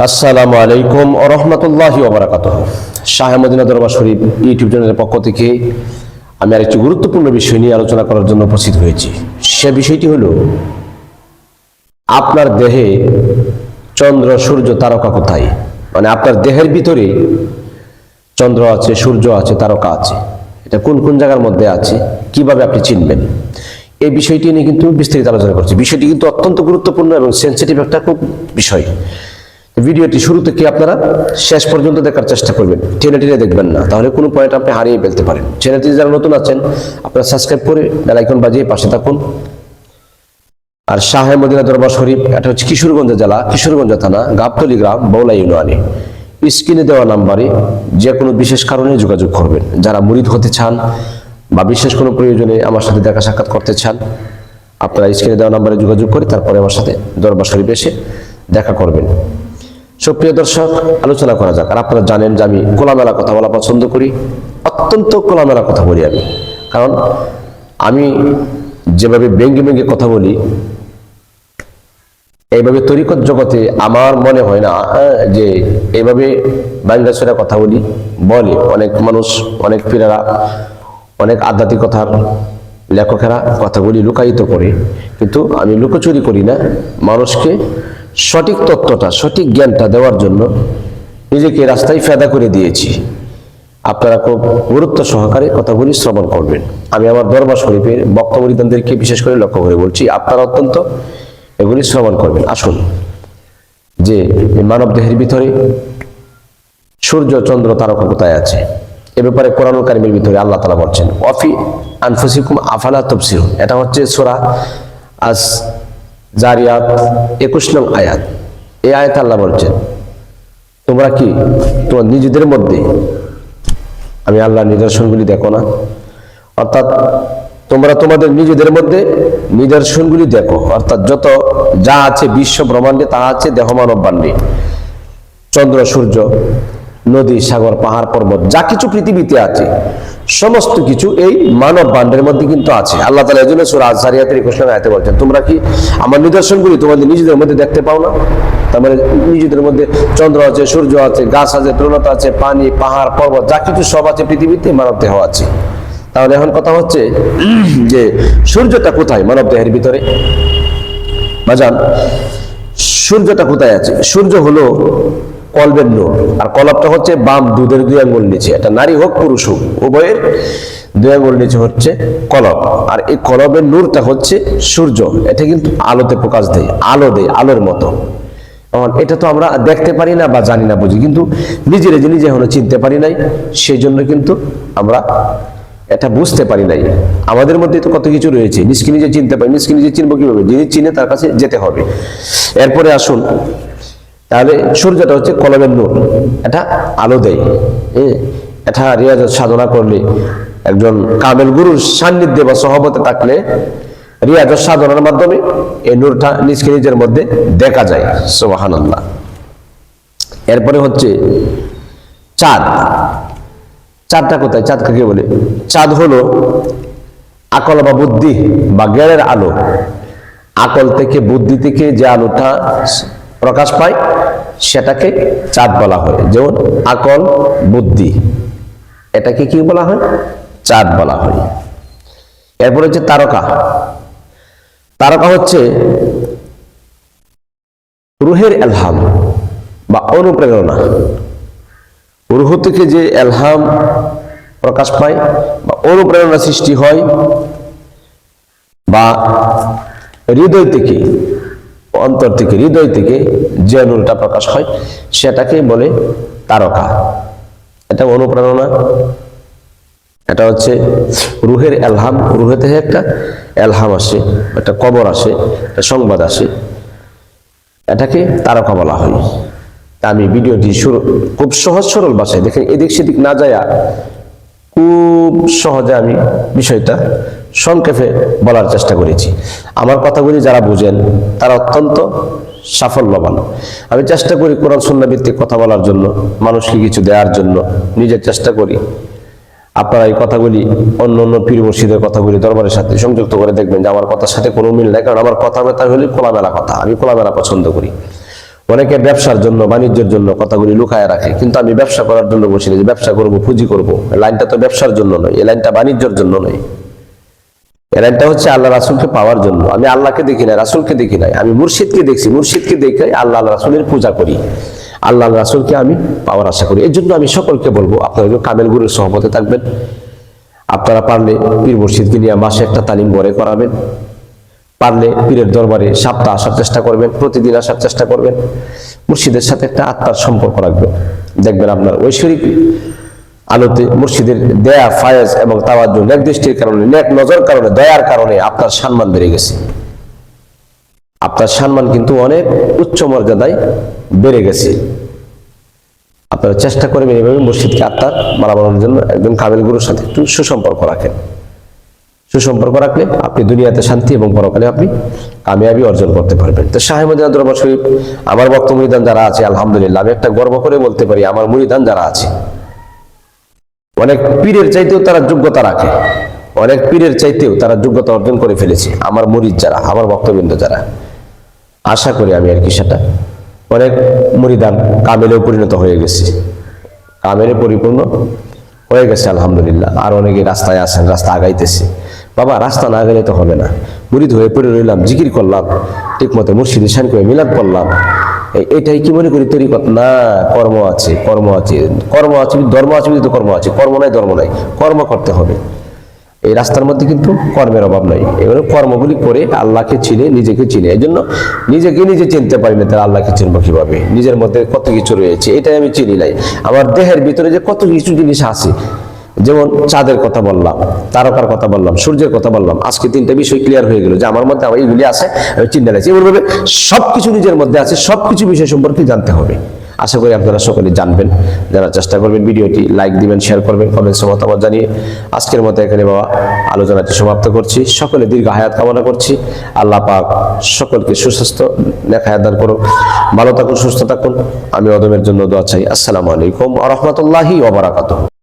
আসসালামু আলাইকুম রহমতুল্লাহি ওবরাকাত শাহ মদিনা দরবার শরীফ ইউটিউব চ্যানেলের পক্ষ থেকে আমি আরেকটি গুরুত্বপূর্ণ বিষয় নিয়ে আলোচনা করার জন্য উপস্থিত হয়েছি। সে বিষয়টি হলো, আপনার দেহে চন্দ্র, সূর্য, তারকা কোথায়? মানে আপনার দেহের ভিতরে চন্দ্র আছে, সূর্য আছে, তারকা আছে। এটা কোন কোন জায়গার মধ্যে আছে? কীভাবে আপনি চিনবেন? এই বিষয়টি নিয়ে কিন্তু বিস্তারিত আলোচনা করছি। বিষয়টি কিন্তু অত্যন্ত গুরুত্বপূর্ণ এবং সেন্সিটিভ একটা খুব বিষয়। ভিডিওটি শুরু থেকে আপনারা শেষ পর্যন্ত দেখার চেষ্টা করবেন? টেনে টেনে দেখবেন না। তাহলে কোনো পয়েন্ট আপনি হারিয়ে ফেলতে পারেন। চ্যানেলটি যারা নতুন আছেন, আপনারা সাবস্ক্রাইব করে বেলাইকন বাজিয়ে পাশে থাকুন। আর শাহে মদিনা দরবার শরীফ, এটা হচ্ছে কিশোরগঞ্জ জেলা, কিশোরগঞ্জ থানা, গাবতলি গ্রাম, বৌলা ইউনিয়নে। স্ক্রিনে দেওয়া নাম্বারে যে কোনো বিশেষ কারণে যোগাযোগ করবেন। যারা মুরিদ হতে চান বা বিশেষ কোনো প্রয়োজনে আমার সাথে দেখা সাক্ষাৎ করতে চান, আপনারা স্ক্রিনে দেওয়া নাম্বারে যোগাযোগ করে তারপরে আমার সাথে দরবার শরীফ এসে দেখা করবেন। সুপ্রিয় দর্শক, আলোচনা করা যাক। আর আপনারা জানেন যে আমি কোলামেলা কথা বলা পছন্দ করি। অত্যন্ত কোলামেলা কথা বলি আমি। কারণ আমি যেভাবে ব্যঙ্গে ব্যঙ্গে কথা বলি, এইভাবে তরিকত জগতে আমার মনে হয় না যে এইভাবে বাংলাদেশেরা কথা বলি, বলে অনেক মানুষ, অনেক পীরেরা অনেক আধ্যাত্মিকতার লেখকেরা কথাগুলি লুকায়িত করে। কিন্তু আমি লুকোচুরি করি না। মানুষকে সঠিক তত্ত্বটা, সঠিক জ্ঞানটা দেওয়ার জন্য নিজেকে রাস্তায় ফেদা করে দিয়েছি। আপনারা খুব গুরুত্ব সহকারে কথাগুলি শ্রবণ করবেন। আমি আমার দরবার শরীফের বক্তমরিদানদেরকে বিশেষ করে লক্ষ্য করে বলছি, আপনারা অত্যন্ত এগুলি শ্রবণ করবেন। আসুন, যে মানব দেহের ভিতরে সূর্য, চন্দ্র, তারকা কোথায় আছে? এ ব্যাপারে কোরআন কারিমের ভিতরে আল্লাহ তালা বলছেন অফি আনফুসিকুম আফালা তফসির এটা হচ্ছে সোরা আস জারিয়াত, একুশ নং আয়াত। এই আয়াত আল্লাহ বলছেন, তোমরা কি তোমার নিজেদের মধ্যে আমি আল্লাহর নিদর্শনগুলি দেখো না। অর্থাৎ তোমরা তোমাদের নিজেদের মধ্যে নিদর্শনগুলি দেখো। অর্থাৎ যত যা আছে বিশ্ব ব্রহ্মাণ্ডে, তা আছে দেহ মানব বাণ্ডে চন্দ্র, সূর্য, নদী, সাগর, পাহাড়, পর্বত, যা কিছু পৃথিবীতে আছে সমস্ত কিছু এই মানব বান্ডের মধ্যে কিন্তু আছে। আল্লাহ তালা এই জন্য সুরা আজারিয়াতের নম্বর আয়াতে বলছেন, তোমরা কি আমার নিদর্শনগুলি তোমাদের নিজেদের মধ্যে দেখতে পাও না? তার মানে নিজেদের মধ্যে চন্দ্র আছে, সূর্য আছে, গাছ আছে তরুণতা আছে, পানি, পাহাড়, পর্বত, যা কিছু সব আছে পৃথিবীতে মানব দেহ আছে। তাহলে এখন কথা হচ্ছে যে সূর্যটা কোথায় মানব দেহের ভিতরে? বাজান সূর্যটা কোথায় আছে? সূর্য হলো কলবের নূর। আর কলবটা হচ্ছে বাম, দুধের দুই আঙ্গুল নিচে। এটা নারী হোক, পুরুষ হোক, উভয়ের দুই আঙ্গুল নিচে হচ্ছে কলব। আর এই কলবের নূরটা হচ্ছে সূর্য। এটা কিন্তু আলোতে প্রকাশ দেয়, আলো দেয়, আলোর মতো। এটা তো আমরা দেখতে পারি না বা জানি না, বুঝি। কিন্তু নিজেরা যে নিজে এখনও চিনতে পারি নাই। সেই জন্য কিন্তু আমরা এটা বুঝতে পারি নাই। আমাদের মধ্যে তো কত কিছু রয়েছে। নিজকে নিজে চিনতে পারি নিজকে নিজে চিনবো কীভাবে? যিনি চিনে তার কাছে যেতে হবে। এরপরে আসুন। তাহলে সূর্যটা হচ্ছে কলমের নূর। এটা আলো দেয় এটা রিয়াজত সাধনা করলে একজন কামেল গুরুর সান্নিধ্যে বা সহবতে থাকলে রিয়াজত সাধনার মাধ্যমে এই নূরটা নিজকে নিজের মধ্যে দেখা যায় সোবাহান এরপরে হচ্ছে চাঁদ। চাঁদটা কোথায়? চাঁদ কাকে বলে? চাঁদ হলো আকল বা বুদ্ধি বা জ্ঞানের আলো। আকল থেকে বুদ্ধি থেকে যে আলোটা প্রকাশ পায়, সেটাকে চাঁদ বলা হয়। যেমন, আকল, বুদ্ধি। এটাকে কি বলা হয়? চাঁদ বলা হয়। এরপর হচ্ছে তারকা। তারকা হচ্ছে রুহের এলহাম বা অনুপ্রেরণা। রুহ থেকে যে এলহাম প্রকাশ পায় বা অনুপ্রেরণা সৃষ্টি হয় বা হৃদয় থেকে অন্তর থেকে, হৃদয় থেকে যে নূরটা প্রকাশ হয় সেটাকে বলে তারকা। এটা অনুপ্রেরণা। এটা হচ্ছে রুহের এলহাম। রুহে থেকে একটা এলহাম আসে, একটা কবর আসে, একটা সংবাদ আসে। এটাকে তারকা বলা হয়। আমি ভিডিওটি শুরু খুব সহজ সরল ভাষায় দেখেন, এদিক সেদিক না যায় খুব সহজে আমি বিষয়টা সংক্ষেপে বলার চেষ্টা করেছি। আমার কথাগুলি যারা বুঝেন, তারা অত্যন্ত সাফল্যবান। আমি চেষ্টা করি কোরআন সন্না কথা বলার জন্য, মানুষকে কিছু দেওয়ার জন্য নিজের চেষ্টা করি। আপনারা এই কথাগুলি অন্য অন্য পীর মুর্শিদের কথাগুলি দরবারের সাথে সংযুক্ত করে দেখবেন যে আমার কথার সাথে কোনো মিল নাই, কারণ আমার কথা ব্যথা হলে খোলামেলা কথা। আমি খোলামেলা পছন্দ করি। অনেকে ব্যবসার জন্য, বাণিজ্যের জন্য কথাগুলি লুকায় রাখে, কিন্তু আমি ব্যবসা করার জন্য বসিনি যে ব্যবসা করব, পুঁজি করব। লাইনটা তো ব্যবসার জন্য নয়, এই লাইনটা বাণিজ্যের জন্য নয়। এই লাইনটা হচ্ছে আল্লাহ রাসুলকে পাওয়ার জন্য। আমি আল্লাহকে দেখি না রাসুলকে দেখি নাই। আমি মুর্শিদকে দেখছি, মুর্শিদকে দেখে আল্লাহ রাসুলের পূজা করি। আল্লাহ রাসুলকে আমি পাওয়ার আশা করি। এর জন্য আমি সকলকে বলব, আপনারা একটু কামেল গুরুর সহমতে থাকবেন। আপনারা পারলে পীর মুর্শিদকে নিয়ে মাসে একটা তালিম গড়ে করাবেন। পারলে পীরের দরবারে সপ্তাহ আসার চেষ্টা করবেন, প্রতিদিন আসার চেষ্টা করবেন। মুর্শিদের সাথে একটা আত্মার সম্পর্ক রাখবেন। দেখবেন আপনার ঐশ্বরিক আলোতে মুর্শিদের দেয়া, ফায়েজ এবং তাওয়াজ্জু নেক দৃষ্টির কারণে, নেক নজর কারণে, দয়ার কারণে আপনার সম্মান বেড়ে গেছে। আপনার সম্মান কিন্তু অনেক উচ্চ মর্যাদায় বেড়ে গেছে। আপনারা চেষ্টা করবেন এইভাবে মুর্শিদকে আত্মার মালা জন্য একজন কামেল গুরুর সাথে একটু সুসম্পর্ক রাখেন। সুসম্পর্ক রাখলে আপনি দুনিয়াতে শান্তি এবং পরকালে আপনি কামিয়াবি অর্জন করতে পারবেন। তো শাহেমদিনা দরবার শরীফ, আমার বক্ত মুরিদান যারা আছে, আলহামদুলিল্লাহ, আমি একটা গর্ব করে বলতে পারি, আমার মুরিদান যারা আছে অনেক পীরের চাইতেও তারা যোগ্যতা রাখে। অনেক পীরের চাইতেও তারা যোগ্যতা অর্জন করে ফেলেছে। আমার মুরিদ যারা, আমার ভক্তবৃন্দ যারা। আশা করি আমি আর কি সেটা। অনেক মুরিদান কামেলেও পরিণত হয়ে গেছে। কামেলে পরিপূর্ণ হয়ে গেছে, আলহামদুলিল্লাহ। আর অনেকে রাস্তায় আসেন রাস্তা আগাইতেছে। বাবা, রাস্তা না গেলে তো হবে না। মুরিদ হয়ে পড়ে রইলাম, জিকির করলাম ঠিক মতো মুর্শিদের শান করে মিলাদ করলাম। এটাই কি মনে করি তরিকত? না, কর্ম আছে কর্ম আছে। কর্ম আছে ধর্ম আছে তো কর্ম আছে। কর্ম নাই, ধর্ম নাই। কর্ম করতে হবে। এই রাস্তার মধ্যে কিন্তু কর্মের অভাব নাই। এবারে কর্মগুলি করে আল্লাহকে চিনে, নিজেকে চিনে। এই জন্য নিজেকে নিজে চিনতে পারি না তাহলে আল্লাহকে চিনবো কীভাবে। নিজের মধ্যে কত কিছু রয়েছে, এটাই আমি চিনি নাই। আমার দেহের ভিতরে যে কত কিছু জিনিস আছে যেমন চাঁদের কথা বললাম, তারকার কথা বললাম, সূর্যের কথা বললাম, আজকে তিনটা বিষয় ক্লিয়ার হয়ে গেল যে আমার মধ্যে আমার এইগুলি আছে চিন্তা লাগছে এমনভাবে সবকিছু নিজের মধ্যে আছে, সবকিছু বিষয় সম্পর্কে জানতে হবে। আশা করি আপনারা সকলে জানবেন, যারা চেষ্টা করবেন ভিডিওটি লাইক দিবেন শেয়ার করবেন কমেন্টস মতামত জানিয়ে আজকের মতো এখানে বাবা আলোচনাটি সমাপ্ত করছি। সকলে দীর্ঘ হায়াত কামনা করছি। আল্লাহ পাক সকলকে সুস্বাস্থ্য লেখা দান করুন ভালো থাকুন, সুস্থ থাকুন। আমি অদমের জন্য দোয়া চাই। আসসালামু আলাইকুম আ রহমতুল্লাহি ওবরাকাতুহ